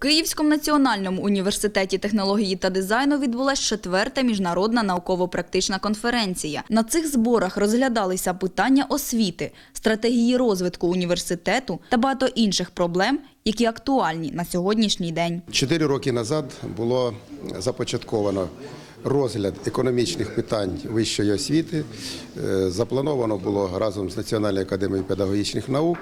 Київському національному університеті технології та дизайну відбулася четверта міжнародна науково-практична конференція. На цих зборах розглядалися питання освіти, стратегії розвитку університету та багато інших проблем, які актуальні на сьогоднішній день. Чотири роки назад було започатковано розгляд економічних питань вищої освіти. Е, Заплановано було разом з Національною академією педагогічних наук.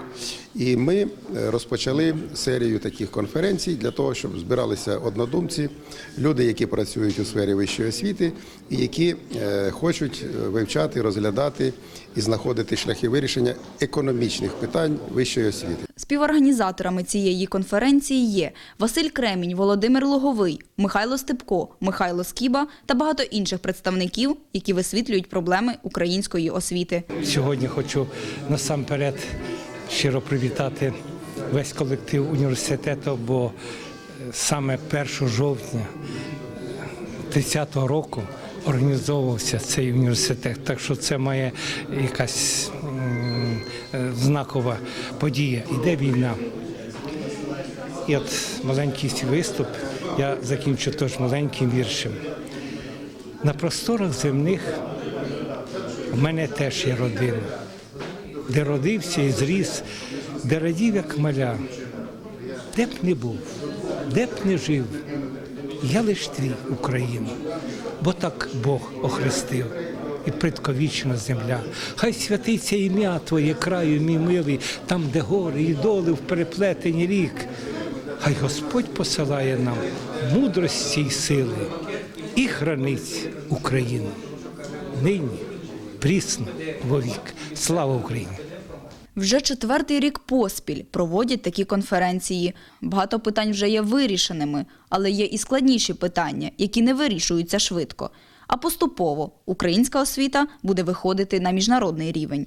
І ми е, розпочали серію таких конференцій для того, щоб збиралися однодумці, люди, які працюють у сфері вищої освіти і які е, хочуть вивчати, розглядати і знаходити шляхи вирішення економічних питань вищої освіти. Співорганізаторами цієї конференції є Василь Кремінь, Володимир Луговий, Михайло Степко, Михайло Скіба та багато інших представників, які висвітлюють проблеми української освіти. Сьогодні хочу насамперед щиро привітати весь колектив університету, бо е, саме 1 жовтня 30-го року організовувався цей університет. Так що це має якась е, знакова подія. Іде війна. І от маленький виступ я закінчу теж маленьким віршем. На просторах земних у мене теж є родина, де родився і зріс, де радів, як маля, де б не був, де б не жив, я лиш твій Україна, бо так Бог охрестив. І предковічна земля. Хай святиться ім'я Твоє краю, мій милий, там, де гори і доли в переплетені рік. Хай Господь посилає нам мудрості й сили хранить Україну. Нині, прісно, вовік. Слава Україні! Вже четвертий рік поспіль проводять такі конференції. Багато питань вже є вирішеними, але є і складніші питання, які не вирішуються швидко. А поступово українська освіта буде виходити на міжнародний рівень.